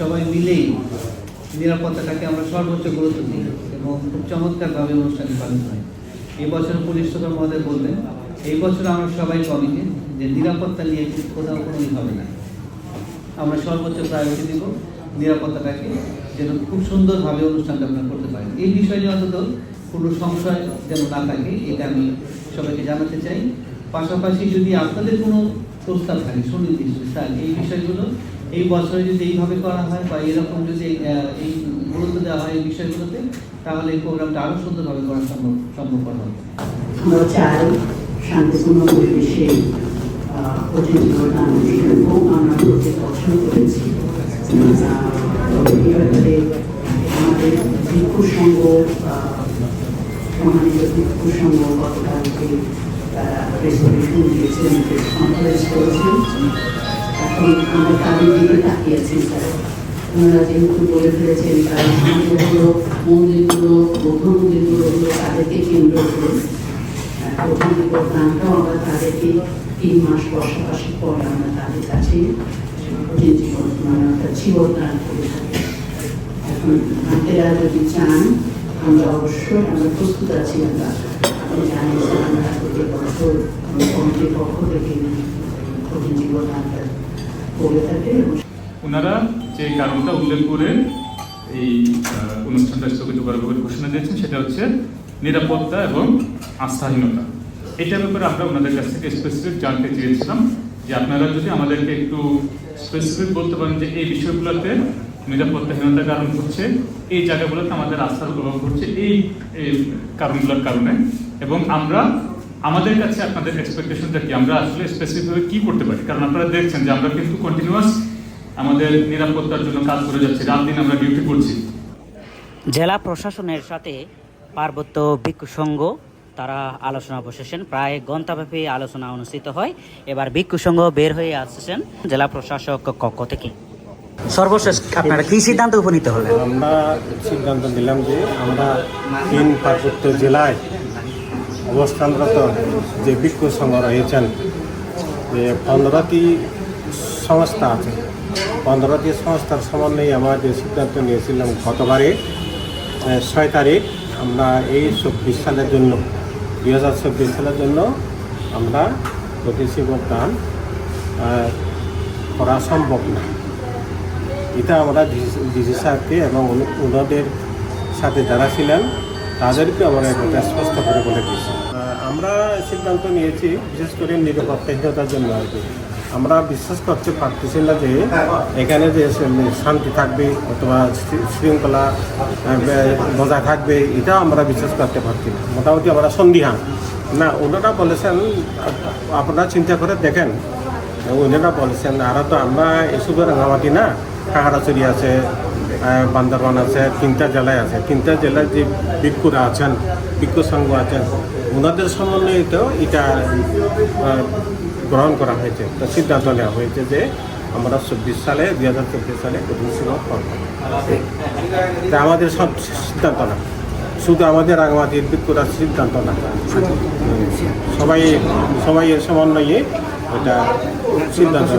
সবাই মিলেই নিরাপত্তাটাকে আমরা সর্বোচ্চ গুরুত্ব দিই এবং খুব চমৎকারভাবে অনুষ্ঠানটি পালন হয়। বছর পুলিশ সুপার মহোদয় বলবেন এই বছর আমরা সবাই কমিটি যে নিরাপত্তা নিয়ে কোথাও কোনো ই হবে না। আমরা সর্বোচ্চ প্রায়োরিটি দিব নিরাপত্তাটাকে যেন খুব সুন্দরভাবে অনুষ্ঠানটা আমরা করতে পারি। এই বিষয়ে অন্তত কোনো সংশয় যেন না থাকে, এটা আমি সবাইকে জানাতে চাই। পাশাপাশি যদি আপনাদের কোনো প্রস্তাব থাকে সুনির্দিষ্ট স্যার এই বিষয়গুলো এই বছরে যদি এইভাবে করা হয় বা এরকম যদি এই গুরুত্ব দেওয়া হয় এই বিষয়গুলোতে, তাহলে এই প্রোগ্রামটা আরও সুন্দরভাবে করা সম্ভব, সম্ভবপর হবে। আমরা চাই শান্তিপূর্ণ পরিবেশে আমরা করতে পছন্দ করেছি। আমাদের ভিক্ষু সংঘ ভিক্ষু সংঘ গতকালকে তারা রেজলিউশন এখন আমরা তাদের স্যার ওনারা যেহেতু বলে ফেলেছেন তার মন্দিরগুলো মন্দিরগুলো বৌদ্ধ মন্দিরগুলো তাদেরকে কেন্দ্র করে প্রথম আমরা তাদেরকে তিন মাস পর আমরা তাদের কাছে জীবন অর্থাৎ জীবনদান করে থাকি এখন আপনারা যদি চান আমরা অবশ্যই আমরা প্রস্তুত আছি আমরা। আপনি জানেন যে আমরা প্রতি বছর কমিটির পক্ষ থেকে প্রতিনিধি জীবনদানটা করে থাকে। ওনারা যে কারণটা উল্লেখ করে এই অনুষ্ঠানটা স্থগিত করার ব্যাপারে ঘোষণা দিয়েছেন, সেটা হচ্ছে নিরাপত্তা এবং আস্থাহীনতা। এটার ব্যাপারে আমরা ওনাদের কাছ থেকে স্পেসিফিক জানতে চেয়েছিলাম। যে আপনারা যদি আমাদেরকে একটু স্পেসিফিক বলতে পারেন যে এই বিষয়গুলোতে নিরাপত্তাহীনতার কারণ হচ্ছে, এই জায়গাগুলোতে আমাদের অভাব হচ্ছে এই এই কারণগুলোর কারণে। এবং আমরা, আমাদের কাছে আপনাদের এক্সপেকটেশনটা কি? আমরা আসলে স্পেসিফিকভাবে কি করতে পারি? কারণ আপনারা দেখছেন যে আমরা কিন্তু কন্টিনিউয়াস আমাদের নিরাপত্তার জন্য কাজ করে যাচ্ছি। রাত দিন আমরা ডিউটি করছি। জেলা প্রশাসনের সাথে পার্বত্য ভিক্ষু সংঘ তারা আলোচনা বসেছেন। প্রায় ঘণ্টাব্যাপী আলোচনা অনুষ্ঠিত হয়। এবার ভিক্ষু সংঘ বের হয়ে আসছেন জেলা প্রশাসক কক্ষ থেকে। সর্বশেষ আপনারা কি সিদ্ধান্ত উপনীত হলেন? আমরা সিদ্ধান্ত নিলাম যে আমরা তিন পার্বত্য জেলায় অবস্থানরত যে বিক্ষু সংঘ রয়েছেন, যে পনেরোটি সংস্থা আছে, পনেরোটি সংস্থার সমন্বয়ে আমরা যে সিদ্ধান্ত নিয়েছিলাম গতবারে ছয় তারিখ আমরা এই চব্বিশ সালের জন্য, দুই হাজার চব্বিশ সালের জন্য আমরা দান করা সম্ভব না। এটা আমরা ডিসি সাহেবকে এবং ওনাদের সাথে যারা ছিলেন, তাদেরকে আমরা এটা স্পষ্ট করে বলে দিয়েছি আমরা সিদ্ধান্ত নিয়েছি, বিশেষ করে নিরাপত্তাহীনতার জন্য আর কি। আমরা বিশ্বাস করতে পারতেছি না যে এখানে যে শান্তি থাকবে, অথবা শৃঙ্খলা বজায় থাকবে, এটা আমরা বিশ্বাস করতে পারছি না। মোটামুটি আমরা সন্দিহান। না, ওনারা বলেছেন আপনারা চিন্তা করে দেখেন। ওনারা বলেছেন, আর তো আমরা এসবের রাঙামাটি না কাহারাচুরি আছে বান্দরবান আছে, তিনটা জেলায় আছে। তিনটা জেলায় যে ভিক্ষুরা আছেন, ভিক্ষু সংঘ আছেন, ওনাদের সমন্বয়ে তো এটা গ্রহণ করা হয়েছে। তো সিদ্ধান্ত নেওয়া হয়েছে যে আমরা চব্বিশ সালে, দুই হাজার চব্বিশ সালে প্রতিনিধিত্ব করব। তা আমাদের সব সিদ্ধান্ত না। শুধু আমাদের রাঙামাটির ভিক্ষুরা সিদ্ধান্ত না। সবাই সবাই সমন্বয়ে এটা সিদ্ধান্ত।